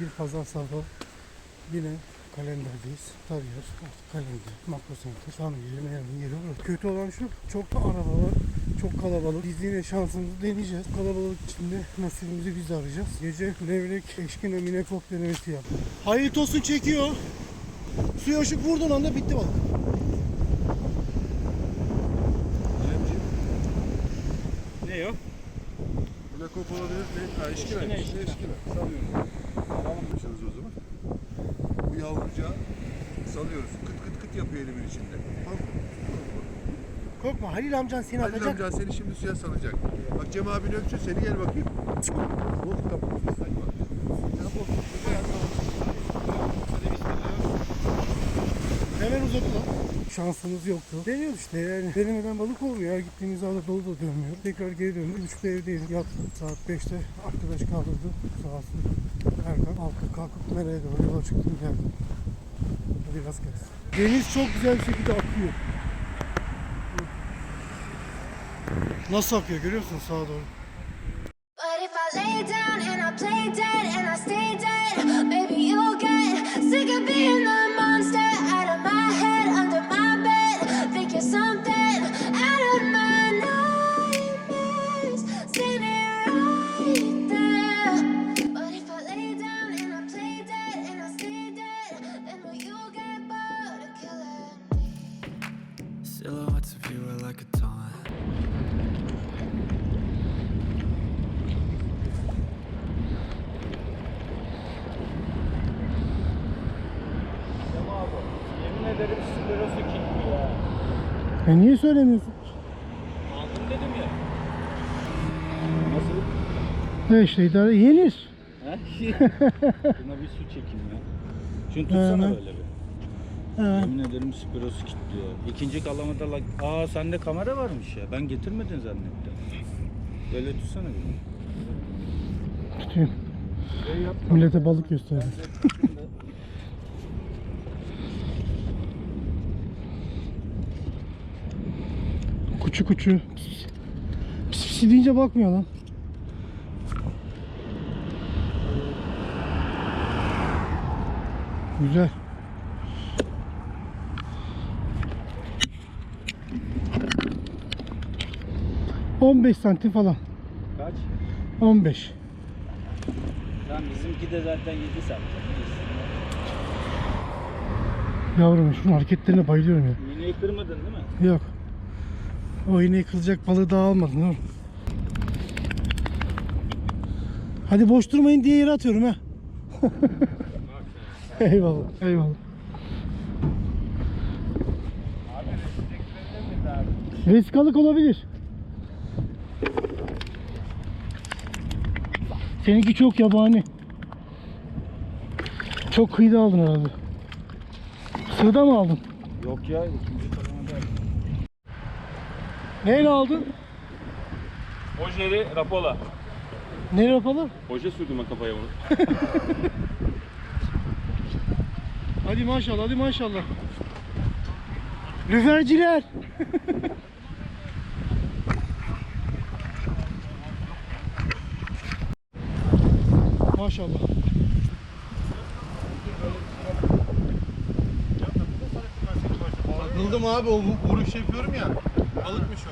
Bir pazar sabahı yine kalenderdeyiz. Tarıyoruz. Artık kalender, makro center, tam yeri, nerede yeri burası. Kötü olan şu, çok da araba var. Çok kalabalık. Biz yine şansımızı deneyeceğiz. Kalabalık içinde nasibimizi biz arayacağız. Gece levrek, eşkine, minekop denemesi yaptık. Hayır tosun çekiyor. Suya ışık vurduğun anda bitti balık. Ne o? Blakop olabilir. Ne? Ha, eşkine. Eşkine, Eşkine. eşkine. eşkine. Salıyorum. Yapacağız o zaman. Bu yavrucağı salıyoruz. Kıt kıt kıt yapıyor elimin içinde. Korkma Halil amcan seni Halil atacak. amcan seni şimdi suya salacak. Bak Cem abin öpsün seni gel bakayım. Ya bu. Hemen uzadı lan. Şansımız yoktu. Deniyoruz işte yani. Denemeden balık olmuyor. Her gittiğimiz anda dolu da dönmüyor. Tekrar geri döndük. 3'te evdeyim. Yattım. Saat 5'te arkadaş kaldırdı. Sağ olsun. Erkan halka kalkıp nereye doğru yola çıktım geldim. Rast gelsin. Deniz çok güzel bir şekilde akıyor. Nasıl akıyor görüyor musun sağa doğru? But if I lay down and I play dead E niye söylemiyorsun? Aldım dedim ya. Nasıl? E işte idare yenir. Ha? Buna bir su çekeyim ya. Şunu tutsana Hemen. böyle bir. Ha. Yemin ederim sklerosu kilitliyor. İkinci kalamada la... Aa sende kamera varmış ya. Ben getirmedin zannettim. Böyle tutsana bir. Tutayım. Millete balık gösterdim. Kuçu kuçu. Pis pis. Deyince bakmıyor lan. Güzel. On beş santim falan. Kaç? 15. Lan bizimki de zaten 7 santim. Yavrum şunun hareketlerine bayılıyorum ya. Mineyi kırmadın değil mi? Yok. O iğneyi kılacak balığı daha almadın oğlum. Hadi boş durmayın diye yere atıyorum ha. eyvallah, eyvallah. Vesikalık olabilir. Seninki çok yabani. Çok kıyıda aldın herhalde. Sığda mı aldın? Yok ya ikinci. Neyle aldın? Ojeri Rapola. Ne yapalım? Oje sürdüm ben kafaya onu. Hadi maşallah, hadi maşallah. Lüferciler. maşallah. Takıldım abi o vuruş yapıyorum ya. Balıkmış o.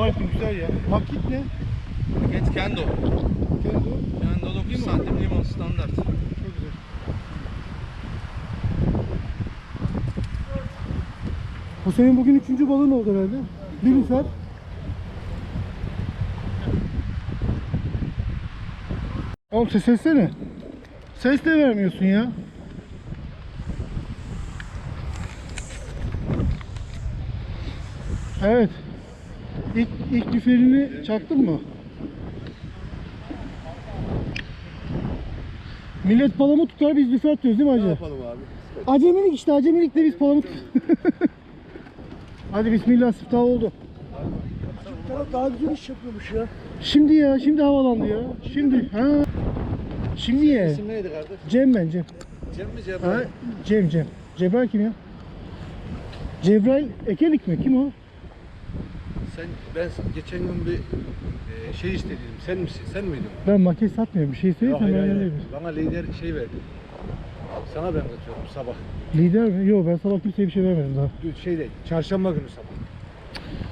Harika güzel ya. Vakit ne? Paket kendo. Kendi Kendo 9 santim limon standart. Çok güzel. Bu senin bugün üçüncü balığın oldu herhalde. Bir lüfer. Oğlum ses etsene. Ses de vermiyorsun ya. Evet. İlk, ilk lüferini çaktın mı? Millet palamut tutar biz lüfer tutuyoruz değil mi hacı? Yapalım abi. Acemilik işte acemilik de biz palamut. Hadi bismillah siftah oldu. Daha güzel iş yapıyormuş ya. Şimdi ya şimdi havalandı ya. Şimdi ha. Şimdi ye. İsim neydi kardeş? Cem ben Cem. Cem mi Cem? Ha, Cem Cem. Cebrail kim ya? Cebrail Ekelik mi? Kim o? Sen ben geçen gün bir e, şey istedim. Sen misin? Sen miydin? Ben maket satmıyorum. Bir şey Yok, söylesem hayır, ben hayır. yanayım. Bana lider şey verdi. Sana ben götürüyorum sabah. Lider mi? Yok ben sabah kimseye bir şey vermedim daha. Dün Şeyde, çarşamba günü sabah.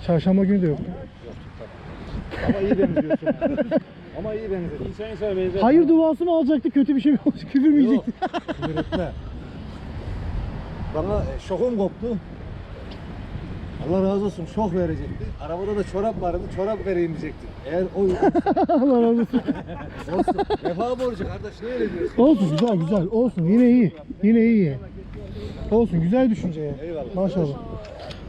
Çarşamba günü de yok. Yoktu tamam. Ama iyi benziyorsun. Ama iyi benziyorsun. İnsan insana benzer. Hayır duası mı alacaktı? Kötü bir şey mi olacak? Küfür mü Yok. yiyecekti? Küfür etme. Bana e, şokum koptu. Allah razı olsun şok verecekti. Arabada da çorap vardı. Çorap vereyim diyecekti. Eğer o Allah razı olsun. olsun. Vefa borcu kardeş ne öyle diyorsun? Olsun güzel güzel. Olsun yine iyi. Yine iyi. Olsun güzel düşünce ya. Eyvallah. Maşallah.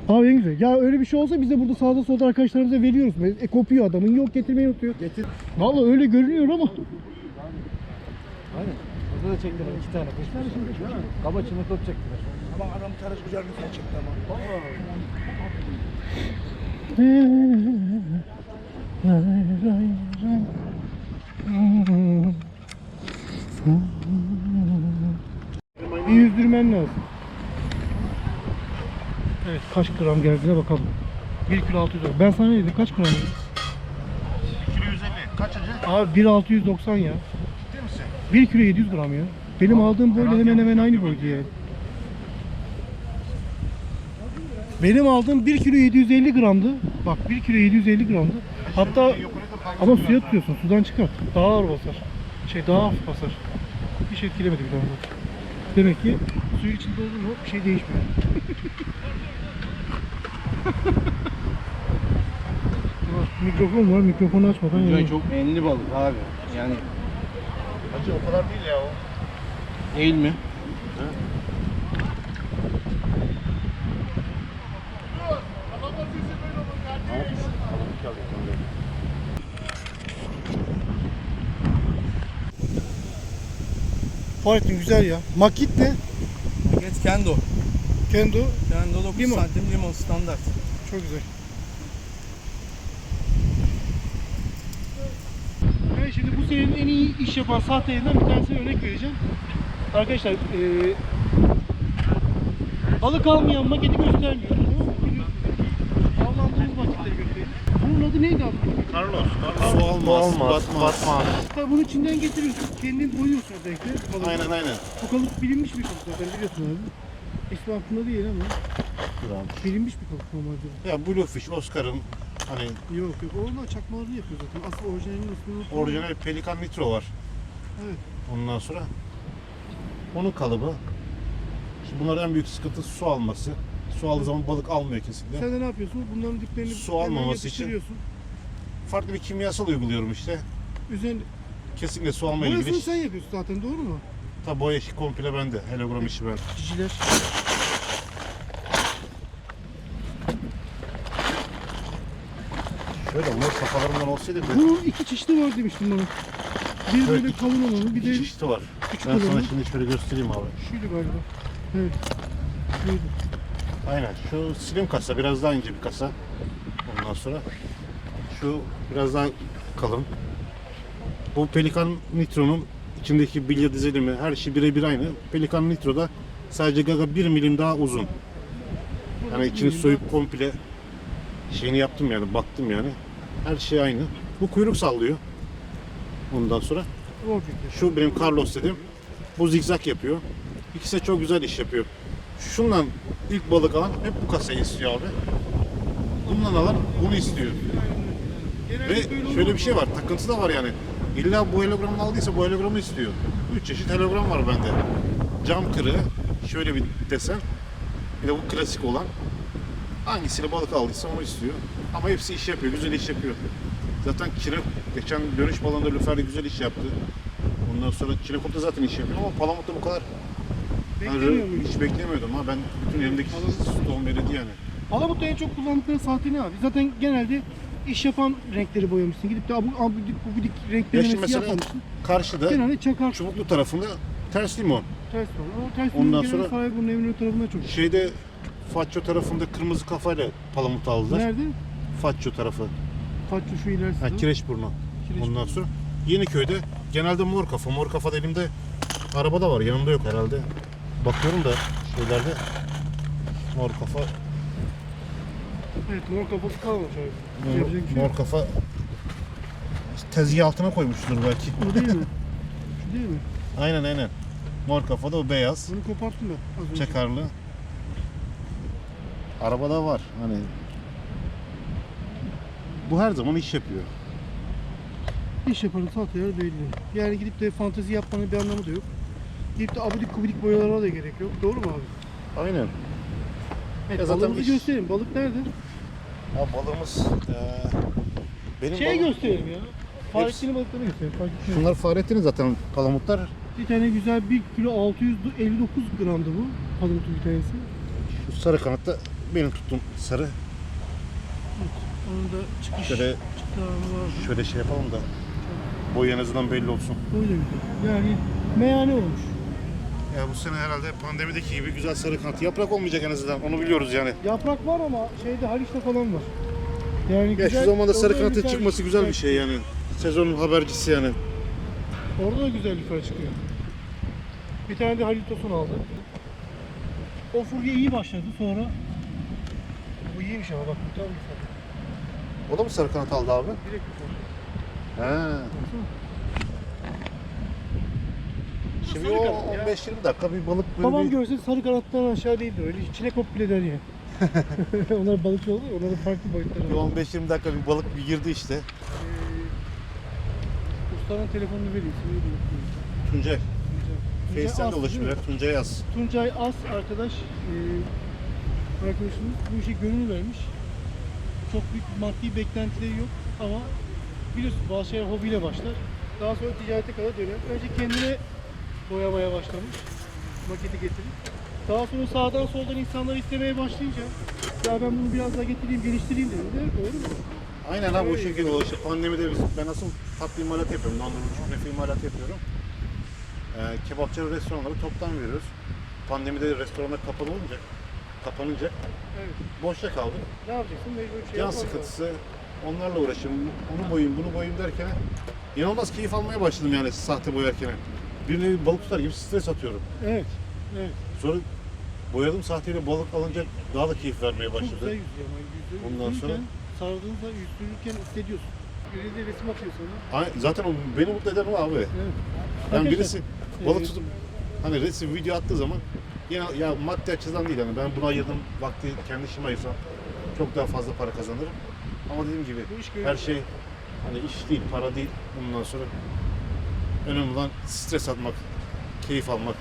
Abi en güzel. Ya öyle bir şey olsa biz de burada sağda solda arkadaşlarımıza veriyoruz. E kopuyor adamın. Yok getirmeyi unutuyor. Getir. Vallahi öyle görünüyor ama. Aynen. Burada da çektiler iki tane. Beş tane şimdi. Kaba çimento çektiler. Ama adam tarız güzel bir şey çekti ama. Bir yüzdürmen lazım. Evet kaç gram geldiğine bakalım. 1 kilo 600 gram. Ben sana ne dedim kaç gram? 1 kilo 150. Kaç Abi 1 690 ya. Ciddi misin? 1 kilo 700 gram ya. Benim aldığım boyla hemen hemen aynı boydu yani. Benim aldığım 1 kilo 750 gramdı. Bak 1 kilo 750 gramdı. Hatta ama suya tutuyorsun. Sudan çıkart. Daha ağır basar. Şey daha hafif basar. Hiç etkilemedi bir daha. Demek ki suyun içinde oldu mu bir şey değişmiyor. Mikrofon var. Mikrofonu açmadan yani. çok enli balık abi. Yani Hacı o kadar değil ya o. değil mi? Fahrettin güzel ya. Makit ne? Paket kendo. Kendo. Kendo 9 Limon. santim limon standart. Çok güzel. Ben şimdi bu senenin en iyi iş yapan sahtelerinden bir tanesine örnek vereceğim. Arkadaşlar eee balık almayan maketi göstermiyor. Bunun adı neydi abi? Carlos. Su almaz, batmaz. Hatta bunu Çin'den getiriyorsun. Kendin boyuyorsun özellikle. balığı. Aynen aynen. Bu kalıp bilinmiş bir kalıp zaten biliyorsun abi. İsmi aklımda değil ama bilinmiş bir kalıp normalde. Ya Bluefish, Oscar'ın hani Yok yok. Orada çakmalarını yapıyor zaten. Asıl orijinalinin ismini orijinal Pelikan Nitro var. Evet. Ondan sonra onun kalıbı. Şimdi bunların en büyük sıkıntısı su alması. Su aldığı zaman balık almıyor kesinlikle. Sen de ne yapıyorsun? Bunların diplerini Su almaması için- yapıştırıyorsun. Farklı bir kimyasal uyguluyorum işte. Üzerine Kesinlikle su alma ilgili. boyasını sen yapıyorsun zaten doğru mu? Tabi boya işi komple bende. Hologram işi ben. Ciciler. Şöyle mor kafalarından olsaydı bir Bunun iki çeşidi var demiştim bana. Bir Evet, böyle iki- kalın olanı bir de iki çeşidi var. küçük Ben sana olanı. şimdi şöyle göstereyim abi. Şuydu galiba. Evet. Şuydu. Aynen. Şu slim kasa biraz daha ince bir kasa. Ondan sonra şu biraz daha kalın. Bu Pelikan Nitro'nun içindeki bilya dizilimi her şey birebir aynı. Pelikan Nitro'da sadece gaga 1 milim daha uzun. Yani içini soyup komple şeyini yaptım yani baktım yani. Her şey aynı. Bu kuyruk sallıyor. Ondan sonra şu benim Carlos dedim. Bu zigzag yapıyor. İkisi de çok güzel iş yapıyor. Şundan ilk balık alan hep bu kasayı istiyor abi. Bundan alan bunu istiyor. Ve şöyle bir şey var, takıntısı da var yani. İlla bu hologramını aldıysa bu hologramı istiyor. Üç çeşit hologram var bende. Cam kırığı, şöyle bir desen. Bir de bu klasik olan. Hangisiyle balık aldıysa onu istiyor. Ama hepsi iş yapıyor, güzel iş yapıyor. Zaten kire, geçen dönüş balonda Lüfer'de güzel iş yaptı. Ondan sonra Kinekop da zaten iş yapıyor ama Palamut'ta bu kadar Beklemiyor muyum? hiç beklemiyordum ha. Ben bütün elimdeki stoğum verildi yani. Palamut'ta en çok kullandıkları sahte ne abi? Zaten genelde iş yapan renkleri boyamışsın. Gidip de abu abidik bubidik renk Ya şimdi denemesi mesela yapmamışsın. karşıda Genelde çakar çubuklu tarafında ters limon. ters var. Ama ters Ondan Ondan sonra- sonra Sarayburnu Eminönü tarafından çok. Şeyde Faccio tarafında kırmızı kafayla palamut aldılar. Nerede? Faccio tarafı. Fatça şu ilerisi. Ha? Kireçburnu. Kireç. Ondan sonra Yeniköy'de genelde mor kafa. Mor kafa da elimde arabada var. Yanımda yok herhalde. Bakıyorum da şeylerde mor kafa Evet mor kafası kalmamış abi. Yapacak bir şey yok. Mor kafa tezgah altına koymuştur belki. Bu değil mi? Şu değil mi? Aynen aynen. Mor kafa da o beyaz. Bunu koparttım ben az önce. Çakarlı. Arabada var hani. Bu her zaman iş yapıyor. İş yapanın satı yer belli. Yani gidip de fantezi yapmanın bir anlamı da yok. Gidip de abidik gubidik boyalara da gerek yok. Doğru mu abi? Aynen. Evet, Ya zaten balığımızı iş- gösterelim. Balık nerede? Ya balığımız eee benim Şey balığım- gösterelim ya. Fahrettin'in balıklarını gösterelim. Etmez. Şunlar Fahrettin'in zaten palamutlar. Bir tane güzel 1 kilo 659 gramdı bu. Palamutun bir tanesi. Şu sarı kanatta benim tuttuğum sarı. Onun da çıkış Şöyle çıktığı şöyle şey yapalım da boyu en azından belli olsun. O da güzel. Yani meyhane olmuş. Ya bu sene herhalde pandemideki gibi güzel sarı kanat. Yaprak olmayacak en azından. Onu biliyoruz yani. Yaprak var ama şeyde Haliç'te falan var. Yani Ya güzel, şu zamanda sarı orada da kanatın güzel- çıkması güzel bir şey yani. Sezonun habercisi yani. Orada da güzel yukarı çıkıyor. Bir tane de Halil Tosun aldı. O furya iyi başladı sonra bu iyiymiş ama bak bu tam güzel. O da mı sarı kanat aldı abi? Direkt güzel. He. Şimdi o kanat ya. 15-20 dakika bir balık böyle Babam bir... görse sarı kanattan aşağı değildir. Öyle çilek hop bile der ya. Onlar balıkçı oldu. Onların farklı boyutları bir var. 15-20 dakika bir balık bir girdi işte. Ee, ustanın telefonunu vereyim. Seni vereyim. Tuncay. Tuncay Face'ten As de ulaşabilir. Tuncay yaz. Tuncay As arkadaş e, arkadaşımız bu işe gönül vermiş. Çok büyük maddi beklentileri yok ama biliyorsun bazı şeyler hobiyle başlar. Daha sonra ticarete kadar döner. Önce kendine boyamaya başlamış. Maketi getirip. Daha sonra sağdan soldan insanlar istemeye başlayınca ya ben bunu biraz daha getireyim, geliştireyim dedi. Doğru mu? Aynen abi o şekilde o işte pandemide biz, ben asıl tatlı imalat yapıyorum. Dondurucu künefe imalat yapıyorum. Ee, kebapçı restoranları toptan veriyoruz. Pandemide restoranlar kapalı olunca, kapanınca Evet. boşta kaldık. Ne yapacaksın? Mecbur şey Can sıkıntısı, onlarla uğraşıyorum. Bunu boyayım, bunu boyayım derken inanılmaz keyif almaya başladım yani sahte boyarken. Bir nevi balık tutar gibi stres atıyorum. Evet. Evet. Sonra boyadım sahteyle balık alınca daha da keyif vermeye Çok güzel başladı. yüzüyor ama yüzüyor. Ondan sonra- Sardığında yüzdürürken hissediyorsun. Biri de resim atıyor sana. Ay- Zaten o beni mutlu eden o abi. Evet. Yani birisi balık e, tutup hani resim video attığı zaman yine ya maddi açıdan değil hani ben buna ayırdım vakti kendi işime ayırsam çok daha fazla para kazanırım. Ama dediğim gibi her şey hani iş değil, para değil. Bundan sonra önemli olan stres atmak, keyif almak.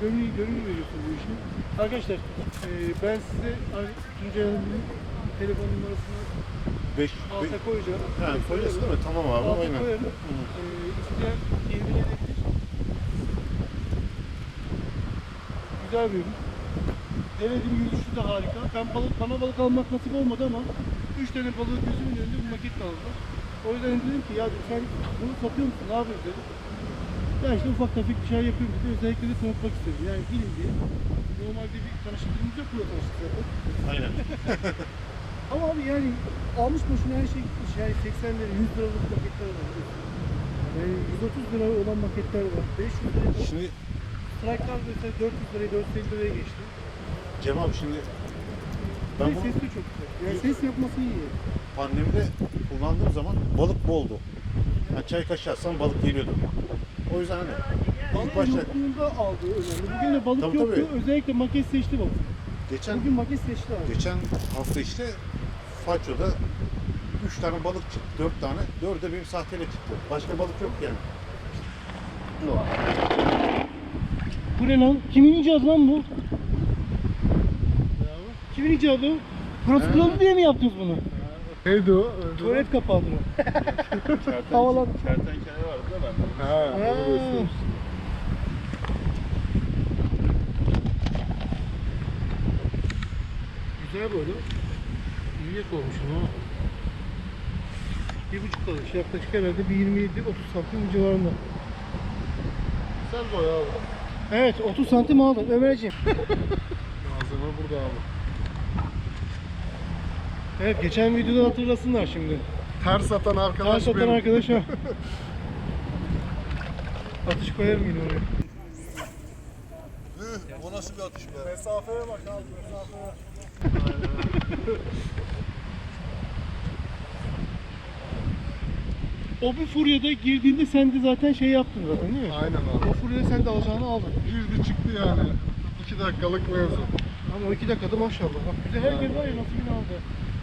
Gönül, gönül, veriyorsun bu işe. Arkadaşlar e, ben size hani Tuncay Hanım'ın telefon numarasını 5 alta koyacağım. Ha, koyuyorsun değil mi? Tamam abi, Alta aynen. koyarım. E, isteyen edebilir. Güzel bir ürün. Denedim yürüyüşü de harika. Ben balık, bana balık almak nasip olmadı ama 3 tane balığı gözümün önünde bu maketle aldılar. O yüzden dedim ki ya sen bunu satıyor musun? Ne yapıyorsun dedim. Ya işte ufak tefek bir şey yapıyorum dedi. Özellikle de tanıtmak istedim. Yani bilin diye. Normalde bir tanışıklığımız yok burada tanıştık zaten. Aynen. Ama abi yani almış başına her şey gitmiş. Yani 80 lira, 100 liralık maketler var. Yani 130 lira olan maketler var. 500 lira. Şimdi Strike'lar mesela 400 liraya, 450 liraya geçti. Cem abi şimdi Ben bunu ses de çok. Yani ses yapması iyi. pandemide kullandığım zaman balık boldu. Yani çay kaşığı atsam balık geliyordu. O yüzden hani ilk Balık başta yokluğunda aldığı önemli. Bugün de balık Tabii, yoktu. tabii. Özellikle maket seçti bak. geçen Bugün maket seçti abi. geçen hafta işte Faço'da 3 tane balık çıktı, 4 tane. 4'ü de benim sahteyle çıktı. Başka balık yok yani. Bu ne lan? Kimin icadı lan bu? Kimin icadı? Burası diye mi yaptınız bunu? Neydi o? Tuvalet kapağıdır o. Havalan. Kertenkele vardı da bende. Ha, Ha. onu da istemiş. Güzel böyle. İyi yak olmuş ama. Bir buçuk kalış. Yaklaşık herhalde bir 27-30 santim civarında. Sen boya abi. Evet 30 santim aldım Ömerciğim. Malzeme burada abi. Evet geçen videoda hatırlasınlar şimdi. Ters atan arkadaş Ters atan benim. arkadaş o. Atış koyarım yine oraya. O nasıl bir atış be? Mesafeye bak abi mesafeye. O bir furyada girdiğinde sen de zaten şey yaptın zaten değil mi? Aynen abi. O furyada sen de alacağını aldın. Girdi çıktı yani. 2 dakikalık mevzu. Ama o iki dakikada maşallah. Bak güzel herkes var ya nasibini aldı.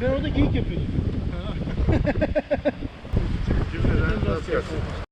Ben orada geyik yapıyordum. Cümleden rast gelsin. But